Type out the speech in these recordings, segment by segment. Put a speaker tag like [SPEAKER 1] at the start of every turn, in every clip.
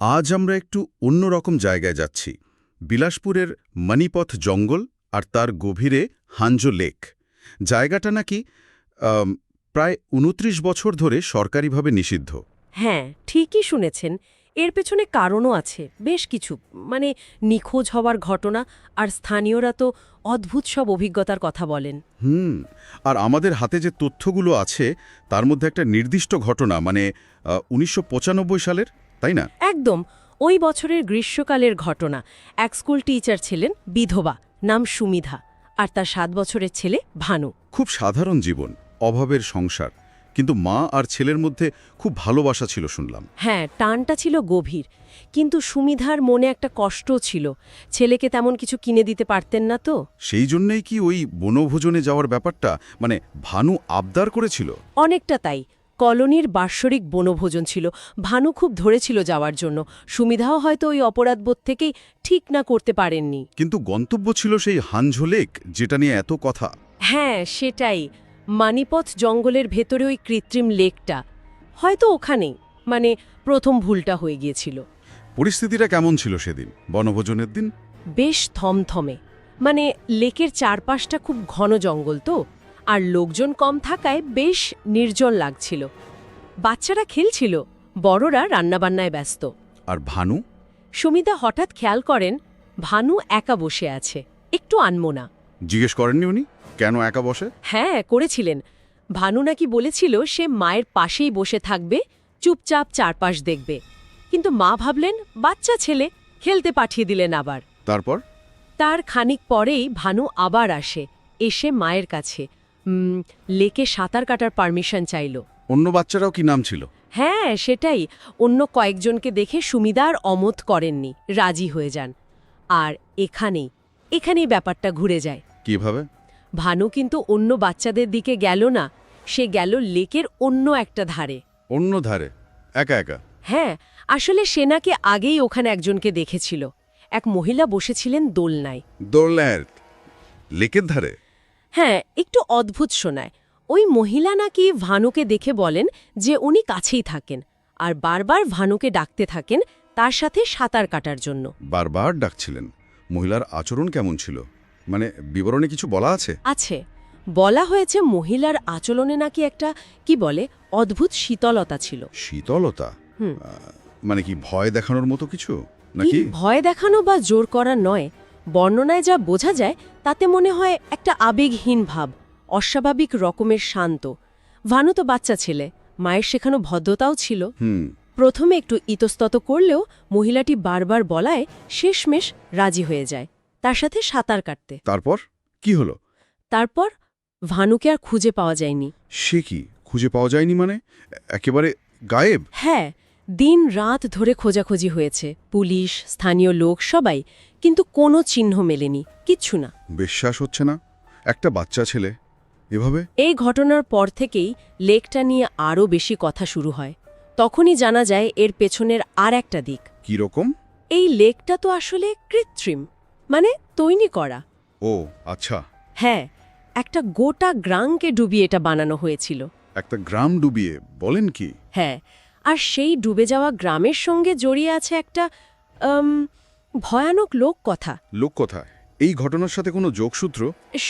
[SPEAKER 1] আজ আমরা একটু অন্যরকম জায়গায় যাচ্ছি। বিলাসপুরের মণিপথ জঙ্গল আর তার গভীরে হাঞ্জো লেক। জায়গাটা নাকি প্রায় উনত্রিশ বছর ধরে সরকারিভাবে নিষিদ্ধ।
[SPEAKER 2] হ্যাঁ ঠিকই শুনেছেন। এর পেছনে কারণও আছে বেশ কিছু। মানে নিখোঁজ হওয়ার ঘটনা আর স্থানীয়রা তো অদ্ভুত সব অভিজ্ঞতার কথা বলেন।
[SPEAKER 1] হুম আর আমাদের হাতে যে তথ্যগুলো আছে তার মধ্যে একটা নির্দিষ্ট ঘটনা মানে উনিশশো পঁচানব্বই সালের তাই না?
[SPEAKER 2] একদম। ওই বছরের গ্রীষ্মকালের ঘটনা। এক স্কুল টিচার ছিলেন বিধবা নাম সুমিধা আর তার সাত বছরের ছেলে ভানু।
[SPEAKER 1] খুব সাধারণ জীবন অভাবের সংসার। কিন্তু মা আর ছেলের মধ্যে খুব ভালোবাসা ছিল শুনলাম।
[SPEAKER 2] হ্যাঁ টানটা ছিল গভীর। কিন্তু সুমিধার মনে একটা কষ্ট ছিল। ছেলেকে তেমন কিছু কিনে দিতে পারতেন না তো।
[SPEAKER 1] সেই জন্যই কি ওই বনভোজনে যাওয়ার ব্যাপারটা মানে ভানু আবদার করেছিল?
[SPEAKER 2] অনেকটা তাই। কলোনির বাৎসরিক বনভোজন ছিল। ভানু খুব ধরেছিল যাওয়ার জন্য। সুমিধাও হয়তো ওই অপরাধবোধ থেকেই ঠিক না করতে পারেননি।
[SPEAKER 1] কিন্তু গন্তব্য ছিল সেই হানঝো লেক যেটা নিয়ে এত কথা।
[SPEAKER 2] হ্যাঁ সেটাই। মানিপথ জঙ্গলের ভেতরে ওই কৃত্রিম লেকটা। হয়তো ওখানেই মানে প্রথম ভুলটা হয়ে গিয়েছিল।
[SPEAKER 1] পরিস্থিতিটা কেমন ছিল সেদিন? বনভোজনের দিন?
[SPEAKER 2] বেশ থমথমে। মানে লেকের চারপাশটা খুব ঘন জঙ্গল তো। আর লোকজন কম থাকায় বেশ নির্জন লাগছিল। বাচ্চারা খেলছিল বড়রা রান্নাবান্নায় ব্যস্ত।
[SPEAKER 1] আর ভানু?
[SPEAKER 2] সুমিতা হঠাৎ খেয়াল করেন ভানু একা বসে আছে একটু আনমোনা।
[SPEAKER 1] জিজ্ঞেস করেননি উনি? কেন একা বসে?
[SPEAKER 2] হ্যাঁ করেছিলেন। ভানু নাকি বলেছিল সে মায়ের পাশেই বসে থাকবে চুপচাপ চারপাশ দেখবে। কিন্তু মা ভাবলেন বাচ্চা ছেলে খেলতে পাঠিয়ে দিলেন আবার।
[SPEAKER 1] তারপর?
[SPEAKER 2] তার খানিক পরেই ভানু আবার আসে এসে মায়ের কাছে। লেকে সাঁতার কাটার পারমিশন চাইল।
[SPEAKER 1] অন্য বাচ্চারাও কি নাম ছিল?
[SPEAKER 2] হ্যাঁ সেটাই। অন্য কয়েকজনকে দেখে সুমিদার অমত করেননি রাজি হয়ে যান। আর এখানেই এখানেই ব্যাপারটা ঘুরে যায়।
[SPEAKER 1] কীভাবে?
[SPEAKER 2] ভানু কিন্তু অন্য বাচ্চাদের দিকে গেল না সে গেল লেকের অন্য একটা ধারে।
[SPEAKER 1] অন্য ধারে? একা একা?
[SPEAKER 2] হ্যাঁ আসলে সেনাকে আগেই ওখানে একজনকে দেখেছিল। এক মহিলা বসেছিলেন দোলনায়।
[SPEAKER 1] দোলনায়? লেকের ধারে?
[SPEAKER 2] হ্যাঁ একটু অদ্ভুত শোনায়। ওই মহিলা নাকি ভানুকে দেখে বলেন যে উনি কাছেই থাকেন আর বারবার ভানুকে ডাকতে থাকেন তার সাথে সাঁতার কাটার জন্য।
[SPEAKER 1] বারবার ডাকছিলেন? মহিলার আচরণ কেমন ছিল? মানে বিবরণে কিছু বলা আছে?
[SPEAKER 2] আছে। বলা হয়েছে মহিলার আচরণে নাকি একটা কি বলে অদ্ভুত শীতলতা ছিল।
[SPEAKER 1] শীতলতা। মানে কি ভয় দেখানোর মতো কিছু? নাকি?
[SPEAKER 2] ভয় দেখানো বা জোর করা নয় বর্ণনায় যা বোঝা যায় তাতে মনে হয় একটা আবেগহীন ভাব অস্বাভাবিক রকমের শান্ত। ভানু তো বাচ্চা ছেলে মায়ের শেখানো ভদ্রতাও ছিল। প্রথমে একটু ইতস্তত করলেও মহিলাটি বারবার বলায় শেষমেশ রাজি হয়ে যায় তার সাথে সাঁতার কাটতে।
[SPEAKER 1] তারপর? কি হলো?
[SPEAKER 2] তারপর ভানুকে আর খুঁজে পাওয়া যায়নি।
[SPEAKER 1] সে কি? খুঁজে পাওয়া যায়নি মানে? একেবারে গায়েব?
[SPEAKER 2] হ্যাঁ দিন রাত ধরে খোঁজাখুঁজি হয়েছে। পুলিশ স্থানীয় লোক সবাই। কিন্তু কোনো চিহ্ন মেলেনি কিচ্ছু না।
[SPEAKER 1] বিশ্বাস হচ্ছে না। একটা বাচ্চা ছেলে। এভাবে?
[SPEAKER 2] এই ঘটনার পর থেকেই লেকটা নিয়ে আরও বেশি কথা শুরু হয়। তখনই জানা যায় এর পেছনের আর একটা দিক।
[SPEAKER 1] কি রকম?
[SPEAKER 2] এই লেকটা তো আসলে কৃত্রিম। মানে তৈরি করা।
[SPEAKER 1] ও আচ্ছা।
[SPEAKER 2] হ্যাঁ একটা গোটা গ্রামকে ডুবিয়ে এটা বানানো হয়েছিল।
[SPEAKER 1] একটা গ্রাম ডুবিয়ে বলেন কি?
[SPEAKER 2] হ্যাঁ আর সেই ডুবে যাওয়া গ্রামের সঙ্গে জড়িয়ে আছে একটা ভয়ানক লোক কথা
[SPEAKER 1] লোক কোথায় এই ঘটনার সাথে কোনো যোগসূত্র?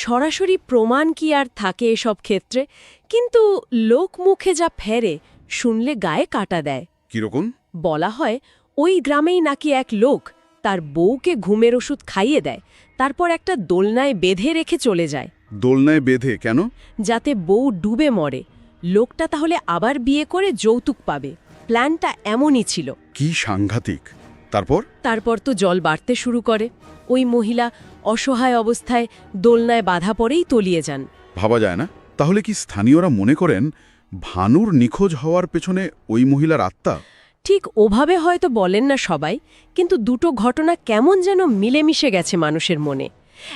[SPEAKER 2] সরাসরি প্রমাণ কি আর থাকে এসব ক্ষেত্রে? কিন্তু লোক মুখে যা ফেরে শুনলে গায়ে কাটা দেয়।
[SPEAKER 1] কীরকম?
[SPEAKER 2] বলা হয় ওই গ্রামেই নাকি এক লোক তার বউকে ঘুমের ওষুধ খাইয়ে দেয় তারপর একটা দোলনায় বেঁধে রেখে চলে যায়।
[SPEAKER 1] দোলনায় বেঁধে? কেন?
[SPEAKER 2] যাতে বউ ডুবে মরে। লোকটা তাহলে আবার বিয়ে করে যৌতুক পাবে। প্ল্যানটা এমনই ছিল।
[SPEAKER 1] কি সাংঘাতিক। তারপর?
[SPEAKER 2] তারপর তো জল বাড়তে শুরু করে। ওই মহিলা অসহায় অবস্থায় দোলনায় বাধা পড়েই তলিয়ে যান।
[SPEAKER 1] ভাবা যায় না। তাহলে কি স্থানীয়রা মনে করেন ভানুর নিখোঁজ হওয়ার পেছনে ওই মহিলার আত্মা?
[SPEAKER 2] ঠিক ওভাবে হয়তো বলেন না সবাই কিন্তু দুটো ঘটনা কেমন যেন মিলেমিশে গেছে মানুষের মনে।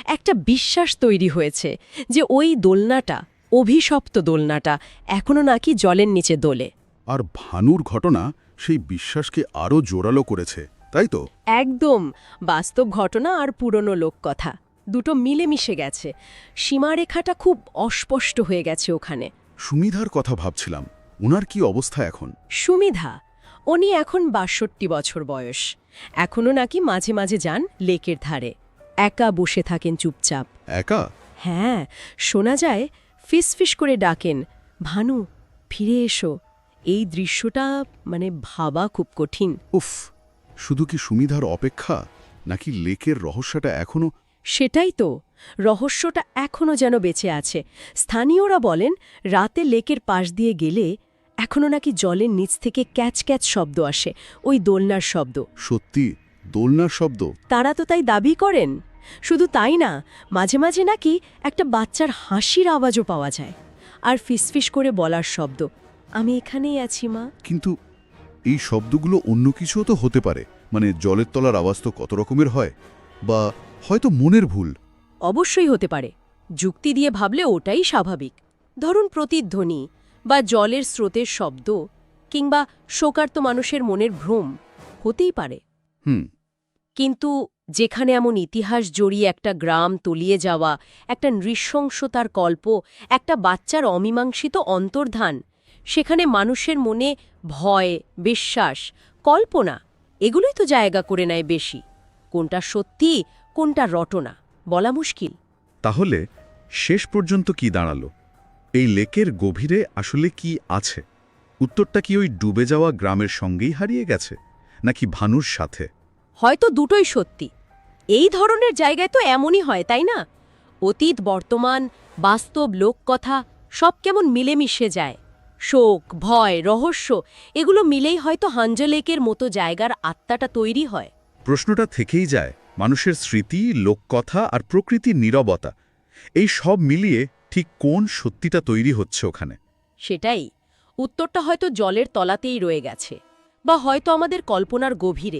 [SPEAKER 2] একটা বিশ্বাস তৈরি হয়েছে যে ওই দোলনাটা অভিশপ্ত দোলনাটা এখনও নাকি জলের নিচে দোলে।
[SPEAKER 1] আর ভানুর ঘটনা সেই বিশ্বাসকে আরও জোরালো করেছে তাই তো?
[SPEAKER 2] একদম বাস্তব ঘটনা আর পুরনো লোককথা দুটো মিলেমিশে গেছে। সীমারেখাটা খুব অস্পষ্ট হয়ে গেছে ওখানে।
[SPEAKER 1] সুমিধার কথা ভাবছিলাম ওনার কি অবস্থা এখন?
[SPEAKER 2] সুমিধা উনি এখন বাষট্টি বছর বয়স। এখনও নাকি মাঝে মাঝে যান লেকের ধারে। একা বসে থাকেন চুপচাপ।
[SPEAKER 1] একা?
[SPEAKER 2] হ্যাঁ শোনা যায় ফিস ফিস করে ডাকেন ভানু ফিরে এসো। এই দৃশ্যটা মানে ভাবা খুব কঠিন।
[SPEAKER 1] উফ শুধু কি সুমিধার অপেক্ষা নাকি লেকের রহস্যটা এখনও?
[SPEAKER 2] সেটাই তো রহস্যটা এখনও যেন বেঁচে আছে। স্থানীয়রা বলেন রাতে লেকের পাশ দিয়ে গেলে এখনও নাকি জলের নিচ থেকে ক্যাচ ক্যাচ শব্দ আসে ওই দোলনার শব্দ।
[SPEAKER 1] সত্যি দোলনার শব্দ?
[SPEAKER 2] তারা তো তাই দাবি করেন। শুধু তাই না মাঝে মাঝে নাকি একটা বাচ্চার হাসির আওয়াজও পাওয়া যায় আর ফিসফিস করে বলার শব্দ। আমি এখানেই আছি মা।
[SPEAKER 1] কিন্তু এই শব্দগুলো অন্য কিছুও তো হতে পারে। মানে জলের তলার আওয়াজ তো কত রকমের হয় বা হয়তো মনের ভুল।
[SPEAKER 2] অবশ্যই হতে পারে। যুক্তি দিয়ে ভাবলে ওটাই স্বাভাবিক। ধরুন প্রতিধ্বনি বা জলের স্রোতের শব্দ কিংবা শোকার্ত মানুষের মনের ভ্রম হতেই পারে।
[SPEAKER 1] হুম।
[SPEAKER 2] কিন্তু যেখানে এমন ইতিহাস জড়িয়ে একটা গ্রাম তলিয়ে যাওয়া একটা নৃশংসতার কল্প একটা বাচ্চার অমীমাংসিত অন্তর্ধান সেখানে মানুষের মনে ভয় বিশ্বাস কল্পনা এগুলোই তো জায়গা করে নেয় বেশি। কোনটা সত্যি কোনটা রটনা বলা মুশকিল।
[SPEAKER 1] তাহলে শেষ পর্যন্ত কি দাঁড়াল? এই লেকের গভীরে আসলে কি আছে? উত্তরটা কি ওই ডুবে যাওয়া গ্রামের সঙ্গেই হারিয়ে গেছে নাকি ভানুর সাথে?
[SPEAKER 2] হয়তো দুটোই সত্যি। এই ধরনের জায়গায় তো এমনই হয় তাই না? অতীত বর্তমান বাস্তব লোককথা সব কেমন মিলেমিশে যায়। শোক ভয় রহস্য এগুলো মিলেই হয়তো হাঞ্জলেকের মতো জায়গার আত্মাটা তৈরি হয়।
[SPEAKER 1] প্রশ্নটা থেকেই যায় মানুষের স্মৃতি লোককথা আর প্রকৃতির নীরবতা এই সব মিলিয়ে ঠিক কোন সত্যিটা তৈরি হচ্ছে ওখানে?
[SPEAKER 2] সেটাই উত্তরটা হয়তো জলের তলাতেই রয়ে গেছে বা হয়তো আমাদের কল্পনার গভীরে।